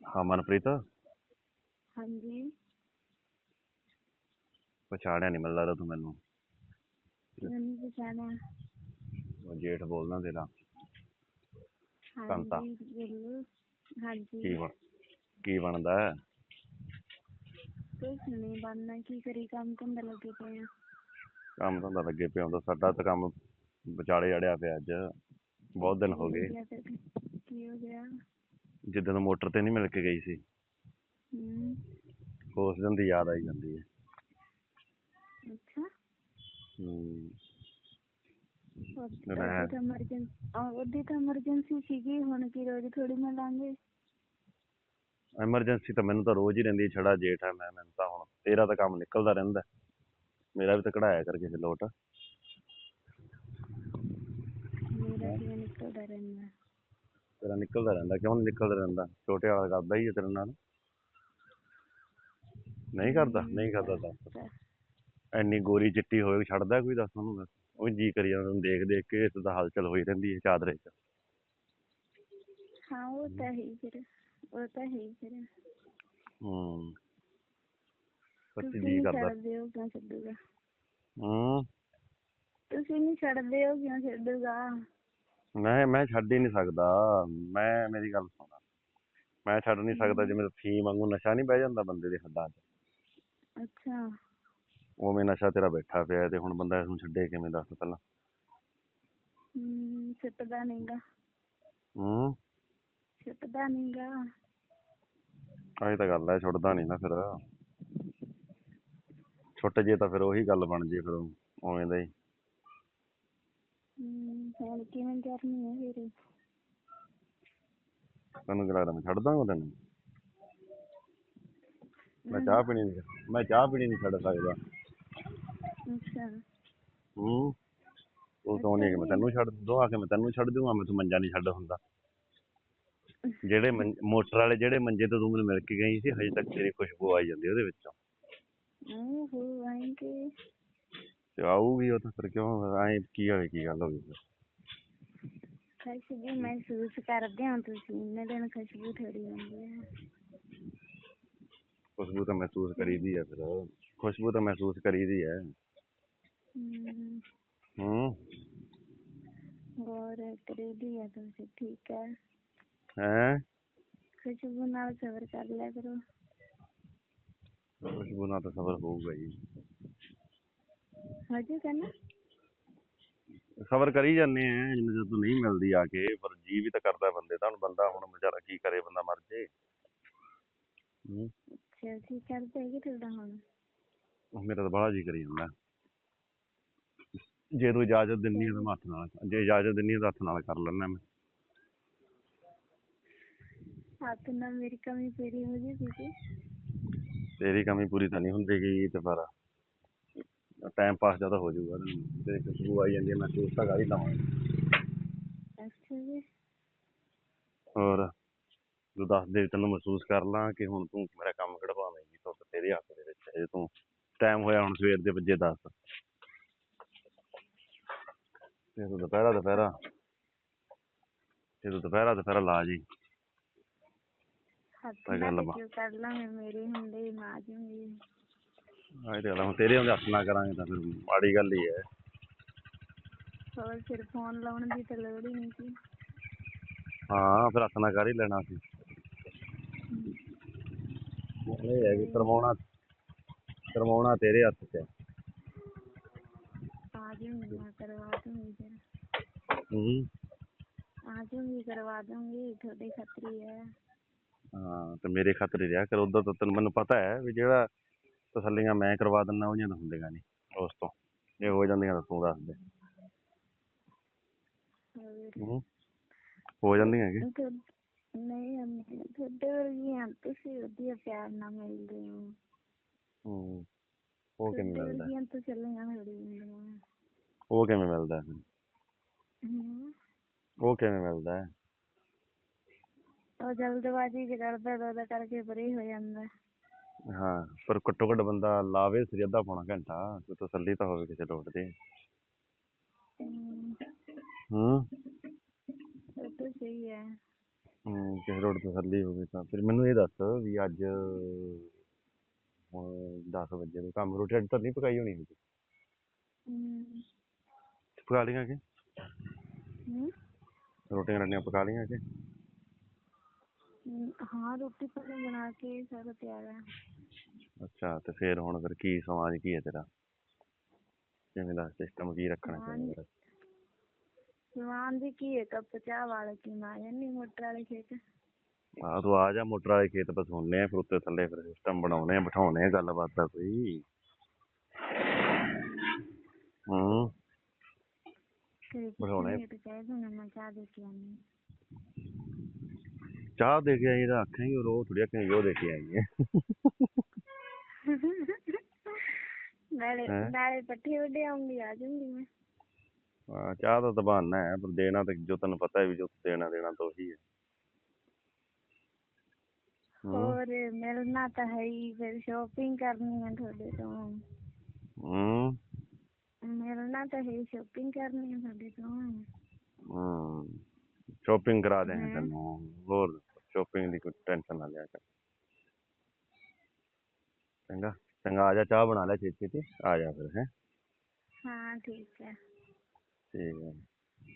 ਹਾਂ ਮਨਪ੍ਰੀਤ? ਹਾਂਜੀ। ਪਛਾਣਿਆ ਨਹੀਂ ਮੈਨੂੰ ਲੱਗਦਾ ਤੂੰ ਮੈਨੂੰ। ਮੈਨੂੰ ਪਛਾਣਿਆ। ਉਹ ਜੇਠ ਬੋਲਦਾ ਤੇਰਾ। ਕੰਤਾ। ਹਾਂਜੀ। ਕੀ ਹਾਂਜੀ ਬਣ ਕੀ ਬਣਦਾ ਹੈ? ਕੁਛ ਨਹੀਂ ਬਣਨਾ ਕੀ ਕਰੀ ਕੰਮ ਧੰਦਾ ਲੱਗੇ ਪਏ ਆ। ਕੰਮ ਧੰਦਾ ਲੱਗੇ ਪਿਆ ਹੁੰਦਾ ਸਾਡਾ ਤਾਂ ਕੰਮ ਵਿਚਾਲੇ ਅੜਿਆ ਪਿਆ ਅੱਜ। ਬਹੁਤ ਦਿਨ ਹੋ ਗਏ। ਕੀ ਹੋ ਗਿਆ ਫਿਰ? ਕੀ ਹੋ ਗਿਆ? ਜਿੱਦਣ ਮੋਟਰ ਤੇ ਨਹੀਂ ਮਿਲ ਕੇ ਗਈ ਸੀ। ਹਮ ਉਸ ਦਿਨ ਦੀ ਯਾਦ ਆਈ ਜਾਂਦੀ ਹੈ। ਅੱਛਾ। ਹੂੰ। ਉਹਦੀ ਲੈ। ਤਾਂ ਆਹ, ਉਹਦੀ ਤਾਂ ਐਮਰਜੈਂਸੀ ਸੀਗੀ ਹੁਣ ਕੀ ਰੋਜ਼ ਥੋੜੀ ਮਿਲਾਂਗੇ। ਐਮਰਜੈਂਸੀ ਤਾਂ ਮੈਨੂੰ ਤਾਂ ਰੋਜ਼ ਹੀ ਰਹਿੰਦੀ ਹੈ ਛੜਾ ਜੇਠ ਹੈ ਮੈਂ ਮੈਨੂੰ ਤਾਂ ਹੁਣ ਤੇਰਾ ਤਾਂ ਕੰਮ ਨਿਕਲਦਾ ਰਹਿੰਦਾ। ਮੇਰਾ ਵੀ ਤਾਂ ਕਢਾਇਆ ਕਰ ਕਿਸੇ ਲੋਟ। ਮੇਰਾ ਕਿਵੇਂ ਨਿਕਲਦਾ ਰਹਿੰਦਾ। ਤੇਰਾ ਨਿਕਲਦਾ ਰਹਿੰਦਾ ਕਿਉਂ ਨੀ ਨਿਕਲਦਾ ਰਹਿੰਦਾ? ਛੋਟੇ ਵਾਲਾ ਕਰਦਾ ਹੀ ਹੈ ਤੇਰੇ ਨਾਲ। ਨਹੀਂ ਕਰਦਾ ਨਹੀਂ ਕਰਦਾ ਦੱਸ ਐਨੀ ਗੋਰੀ ਚਿੱਟੀ ਹੋਏ ਛੱਡਦਾ ਕੋਈ ਦੱਸ ਉਹਨੂੰ ਦੱਸ ਉਹ ਜੀ ਕਰੀ ਜਾਂਦਾ ਉਹਨੂੰ ਦੇਖ ਦੇਖ ਕੇ ਇਸ ਦਾ ਹਲਚਲ ਹੋਈ ਰਹਿੰਦੀ ਹੈ ਚਾਦਰੇ 'ਚ। ਹਾਂ ਉਹ ਤਾਂ ਹੈ ਹੀ ਫਿਰ ਉਹ ਤਾਂ ਹੈ ਹੀ ਫਿਰ। ਹੂੰ। ਸੱਚੀ ਜੀ ਨਹੀਂ ਕਰਦਾ। ਛੱਡਦੇ ਹੋ ਕਿਉਂ ਛੱਡੂਗਾ? ਹੂੰ। ਤੁਸੀਂ ਨਹੀਂ ਛੱਡਦੇ ਹੋ ਕਿਉਂ ਛੱਡੂਗਾ? ਮੈਂ ਮੈਂ ਛੱਡ ਹੀ ਨਹੀਂ ਸਕਦਾ। ਮੈਂ ਮੇਰੀ ਗੱਲ ਸੁਣ। ਮੈਂ ਛੱਡ ਨਹੀਂ ਸਕਦਾ ਜਿਵੇਂ ਫੀਮ ਵਾਂਗੂ ਨਸ਼ਾ ਨਹੀਂ ਬਹਿ ਜਾਂਦਾ ਬੰਦੇ ਦੇ ਹੱਡਾਂ 'ਚ। ਅੱਛਾ। ਉਵੇਂ ਨਸ਼ਾ ਤੇਰਾ ਬੈਠਾ ਪਿਆ ਹੈ ਤੇ ਹੁਣ ਬੰਦਾ ਇਸ ਨੂੰ ਛੱਡੇ ਕਿਵੇਂ ਦੱਸ ਪਹਿਲਾਂ? ਹਮ ਛੁੱਟਦਾ ਨਹੀਂਗਾ ਹੂੰ। ਛੁੱਟਦਾ ਨਹੀਂਗਾ ਆਹੀ ਤਾਂ ਗੱਲ ਹੈ ਛੁੱਟਦਾ ਨਹੀਂ ਨਾ ਫਿਰ। ਛੁੱਟ ਜੇ ਤਾਂ ਫਿਰ ਉਹੀ ਗੱਲ ਬਣ ਜੇ ਫਿਰ ਉਵੇਂ ਦਾ ਹੀ। ਹੁਣ ਕਿਵੇਂ ਕਰਨੀ ਹੈ ਫਿਰ? ਤੈਨੂੰ ਕੀ ਲੱਗਦਾ ਮੈਂ ਛੱਡ ਦਾਂਗਾ ਤੈਨੂੰ? ਮੈਂ ਚਾਹ ਪੀਣੀ ਨਹੀਂ ਮੈਂ ਚਾਹ ਪੀਣੀ ਨਹੀਂ ਛੱਡ ਸਕਦਾ। ਅੱਛਾ। ਹੂੰ ਤੂੰ ਤਾਂ ਨਹੀਂ ਕਿ ਮੈਂ ਤੈਨੂੰ ਛੱਡ ਦੋ ਆ ਕੇ ਮੈਂ ਤੈਨੂੰ ਛੱਡ ਦੂੰਗਾ ਮੈਂ ਤੂੰ ਮੰਜਾ ਨਹੀਂ ਛੱਡ ਹੁੰਦਾ। ਜਿਹੜੇ ਮੋਟਰ ਵਾਲੇ ਜਿਹੜੇ ਮੰਜੇ ਤੋਂ ਤੂੰ ਮੈਨੂੰ ਮਿਲ ਕੇ ਗਈ ਸੀ ਹਜੇ ਤੱਕ ਤੇਰੀ ਖੁਸ਼ਬੂ ਆਈ ਜਾਂਦੀ ਉਹਦੇ ਵਿੱਚੋਂ। ਉਹ ਹੋ ਆਏਂਗੇ। ਤੇ ਆਊਗੀ ਉਹ ਤਾਂ ਫਿਰ ਕਿਉਂ ਐਂ ਕੀ ਹੋਵੇ ਕੀ ਗੱਲ ਹੋ ਗਈ ਫਿਰ ਖੁਸ਼ਬੂ ਮਹਿਸੂਸ ਕਰਦੇ ਹੋ ਤੁਸੀਂ ਇੰਨੇ ਦਿਨ ਖੁਸ਼ਬੂ ਥੋੜੀ ਹੁੰਦੀ ਹੈ ਖੁਸ਼ਬੂ ਤਾਂ ਮਹਿਸੂਸ ਕਰੀਦੀ ਹੈ ਫਿਰ ਖੁਸ਼ਬੂ ਤਾਂ ਮਹਿਸੂਸ ਕਰੀਦੀ ਹੈ ਹਮ ਹੂੰ ਹੋਰ ਕਰੇਦੀ ਹੈ ਤੁਸੀਂ ਠੀਕ ਹੈ ਹੈ ਖੁਸ਼ਬੂ ਨਾਲ ਸਬਰ ਕਰ ਲਿਆ ਕਰੋ ਖੁਸ਼ਬੂ ਨਾਲ ਤਾਂ ਸਬਰ ਹੋਊਗਾ ਜੀ ਹਜੇ ਕਰੀ ਜਾਂਦੇ ਆ ਜਿੰਨੇ ਤੂੰ ਨਹੀਂ ਮਿਲਦੀ ਆ ਕੇ ਪਰ ਜੀ ਵੀ ਤਾਂ ਕਰਦਾ ਬੰਦੇ ਦਾ ਹੁਣ ਬੰਦਾ ਹੁਣ ਵਿਚਾਰਾ ਕੀ ਕਰੇ ਬੰਦਾ ਮਰ ਜੇ। ਹੂੰ। ਅੱਛਾ ਕੀ ਕਰਦੇ ਹੈਗੇ ਤੁਹਾਡਾ ਹੁਣ? ਮੇਰਾ ਤਾਂ ਬੜਾ ਜੀ ਕਰੀ ਜਾਂਦਾ। ਜੇ ਤੂੰ ਇਜਾਜ਼ਤ ਦਿੰਨੀ ਹੈ ਤਾਂ ਮੈਂ ਹੱਥ ਨਾਲ ਜੇ ਇਜਾਜ਼ਤ ਦਿੰਨੀ ਹੈ ਤਾਂ ਹੱਥ ਨਾਲ ਕਰ ਲੈਣਾ ਮੈਂ। ਹੱਥ ਨਾਲ ਮੇਰੀ ਕਮੀ ਪੂਰੀ ਹੋ ਜੀ। ਤੁਸੀਂ ਤੇਰੀ ਕਮੀ ਪੂਰੀ ਤਾਂ ਨਹੀਂ ਹੁੰਦੀ ਗੀ ਤੇ ਪਰ ਟਾਈਮ ਪਾਸ ਜ਼ਿਆਦਾ ਹੋ ਜਾਊਗਾ ਤੈਨੂੰ ਤੇ ਖੁਸ਼ਬੂ ਆਈ ਜਾਂਦੀ ਹੈ ਮੈਂ ਸੋਚ ਤਾਂ ਕਰ ਹੀ ਲਵਾਂ ਅੱਛਾ ਜੀ। ਹੋਰ ਤੂੰ ਦੱਸ ਦੇ ਤੈਨੂੰ ਮਹਿਸੂਸ ਕਰ ਲਾਂ ਕਿ ਹੁਣ ਤੂੰ ਮੇਰਾ ਕੰਮ ਕਢਵਾਵੇਂਗੀ ਤਾਂ ਤੇਰੇ ਹੱਥ ਦੇ ਵਿੱਚ ਹੈ ਜੇ ਤੂੰ ਟਾਈਮ ਹੋਇਆ ਹੁਣ ਸਵੇਰ ਦੇ ਵਜੇ 10 ਤੇ ਤੂੰ ਦੁਪਹਿਰਾ ਦੁਪਹਿਰਾ। ਤੇ ਤੂੰ ਦੁਪਹਿਰਾ ਦੁਪਹਿਰਾ ਲਾ ਜੀ। ਹੱਥ ਤਾਂ ਗੱਲ ਨਾਲ ਬਾ- ਕਿਉਂ ਕਰ ਲਾਂਗੇ ਮੇਰੇ ਹੁੰਦੇ ਮੈਂ ਆ ਜਾਊਂਗੀ ਆਹ ਗੱਲ ਆ, ਹੁਣ ਤੇਰੇ ਹੁੰਦੇ ਹੱਥ ਨਾ ਕਰਾਂਗੇ ਤਾਂ ਫਿਰ ਮਾੜੀ ਗੱਲ ਹੀ ਹੈ। ਹੋਰ ਫਿਰ ਫੋਨ ਲਾਉਣ ਦੀ ਤਾਂ ਲੋੜ ਹੀ ਨਹੀਂ ਸੀ। ਹਾਂ ਫਿਰ ਹੱਥ ਨਾ ਕਰ ਹੀ ਲੈਣਾ ਸੀ। ਇਹ ਹੈ ਕਿ ਕਰਵਾਉਣਾ ਕਰਵਾਉਣਾ ਤੇਰੇ ਹੱਥ 'ਚ। ਹੈ ਆ ਜਾਊਂਗੀ ਮੈਂ ਕਰਵਾ ਦੂੰਗੀ ਫਿਰ। ਹੂੰ। ਆ ਜਾਊਂਗੀ ਕਰਵਾ ਦੂੰਗੀ ਤੁਹਾਡੇ ਖਤਰੀ ਹੈ ਹਾਂ। ਤੇ ਮੇਰੇ ਖਾਤਰ ਹੀ ਰਿਹਾ ਕਰ। ਉਦੋਂ ਤਾਂ ਤੈਨੂੰ ਮੈਨੂੰ ਪਤਾ ਹੈ ਵੀ ਜਿਹੜਾ ਤਸੱਲੀਆਂ ਮੈਂ ਕਰਵਾ ਦਿੰਦਾ ਉਹ ਜਿਹੀਆਂ ਤਾਂ ਹੁੰਦੀਆਂ ਨਹੀਂ ਉਸ ਤੋਂ। ਜੇ ਹੋ ਜਾਂਦੀਆਂ ਤਾਂ ਤੂੰ ਦੱਸ ਦੇ। ਹੂੰ? ਹੋ ਜਾਂਦੀਆਂ ਕਿ ਨਹੀਂ ਅੰਮੀ, ਤੁਹਾਡੇ ਵਰਗੀਆਂ ਤੁਸੀਂ ਵਧੀਆ ਪਿਆਰ ਨਾਲ ਮਿਲਦੇ ਹੋ। ਹੂੰ ਉਹ ਕਿਵੇਂ ਤੁਹਾਡੇ ਮਿਲਦਾ? ਵਰਗੀਆਂ ਤਾਂ ਚੱਲੀਆਂ ਹੁੰਦੀਆਂ ਉਹ ਕਿਵੇਂ ਮਿਲਦਾ ਫਿਰ? ਹਮ, ਉਹ ਕਿਵੇਂ ਮਿਲਦਾ? ਹੈ? ਉਹ ਜਲਦਬਾਜ਼ੀ ਚ ਕਰਦਾ ਤਾਂ ਉਹਦਾ ਕਰਕੇ ਪਰੇ ਹੋ ਜਾਂਦਾ। ਹਾਂ ਪਰ ਘੱਟੋ ਘੱਟ ਬੰਦਾ ਲਾਵੇ ਸਿਰ ਅੱਧਾ ਪੌਣਾ ਘੰਟਾ ਕੋਈ ਤਸੱਲੀ ਤਾਂ ਹੋਵੇ ਕਿਸੇ ਲੋਟ ਹਮ, ਹੂੰ। ਉਹ ਤਾਂ ਸਹੀ ਹੈ। ਹਮ, ਕਿਸੇ ਰੋਡ ਤਸੱਲੀ ਹੋ ਗਈ ਤਾਂ। ਫਿਰ ਮੈਨੂੰ ਇਹ ਦੱਸ ਵੀ ਅੱਜ ਹੁਣ 10 ਵਜੇ ਨੂੰ ਕੰਮ ਰੋਟੀ ਰਾਟੀ ਤਾਂ ਨਹੀਂ ਪਕਾਈ ਹੋਣੀ ਹਜੇ? ਹਮ, ਪਕਾ ਲਈਆਂ ਕਿ? ਹਮ, ਰੋਟੀਆਂ ਰਾਟੀਆਂ ਪਕਾ ਲਈਆਂ ਕਿ? ਹਾਂ ਰੋਟੀ ਪਾਣੀ ਬਣਾ ਕੇ ਸਾਰਾ ਤਿਆਰ ਹੈ ਅੱਛਾ ਤੇ ਫਿਰ ਹੁਣ ਫਿਰ ਕੀ ਸਮਾਜ ਕੀ ਹੈ ਤੇਰਾ? ਕਿਵੇਂ ਦਾ ਸਿਸਟਮ ਕੀ ਰੱਖਣਾ ਚਾਹੀਦਾ? ਸਮਾਨ ਦੀ ਕੀ ਹੈ ਕੱਪ ਚਾਹ ਵਾਲਾ ਕੀ ਮਾ ਜਾਨੀ ਮੋਟਰ ਵਾਲੇ ਖੇਤ। ਆਹ ਤੂੰ ਆ ਜਾ ਮੋਟਰ ਵਾਲੇ ਖੇਤ ਬਸ ਹੁੰਨੇ ਆ ਫਿਰ ਉੱਤੇ ਥੱਲੇ ਫਿਰ ਸਿਸਟਮ ਬਣਾਉਣੇ ਆ ਬਿਠਾਉਣੇ ਆ ਗੱਲਬਾਤ ਦਾ ਕੋਈ। ਹੂੰ। ਹੈ। ਕਿਤੇ ਤੇ ਕਹਿ ਦੂੰਗਾ ਮੈਂ ਚਾਹ ਦੇ ਕੇ ਆਨੀ ਚਾਹ ਦੇ ਕੇ ਆਈ ਤਾਂ ਆਖਾਂਗੇ ਉਹ ਥੋੜੀ ਆਖਾਂਗੇ ਉਹ ਦੇ ਕੇ ਆਈ ਹੈ। ਨਾਲੇ ਹੈਂ? ਨਾਲੇ ਪੱਠੇ ਵੱਡੇ ਆਉਂਗੀ ਆ ਜਾਊਂਗੀ ਮੈਂ। ਹਾਂ, ਚਾਹ ਦਾ ਤਾਂ ਬਹਾਨਾ ਹੈ ਪਰ ਦੇਣਾ ਤੇ ਜੋ ਤੈਨੂੰ ਪਤਾ ਹੈ ਵੀ ਜੋ ਦੇਣਾ ਦੇਣਾ ਤਾਂ ਉਹੀ ਹੈ। ਹੂੰ। ਹੋਰ ਮਿਲਣਾ ਤਾਂ ਹੈ ਹੀ ਫਿਰ ਸ਼ੋਪਿੰਗ ਕਰਨੀ ਹੈ ਤੁਹਾਡੇ ਤੋਂ। ਹੂੰ। ਮਿਲਣਾ ਤਾਂ ਹੈ ਸ਼ੋਪਿੰਗ ਕਰਨੀ ਹੈ ਤੁਹਾਡੇ ਤੋਂ। ਹੂੰ। ਸ਼ੋਪਿੰਗ ਕਰਾ ਦੇ ਹੈਂ? ਤੈਨੂੰ ਹੋਰ। ਸ਼ੋਪਿੰਗ ਦੀ ਕੋਈ ਟੈਨਸ਼ਨ ਨਾ ਲਿਆ ਕਰ। ਚੰਗਾ ਚੰਗਾ ਆ ਜਾ ਚਾਹ ਬਣਾ ਲੈ ਛੇਤੀ ਛੇਤੀ ਆ ਜਾ ਫਿਰ ਹੈ। ਹਾਂ ਠੀਕ ਹੈ। ਠੀਕ ਹੈ।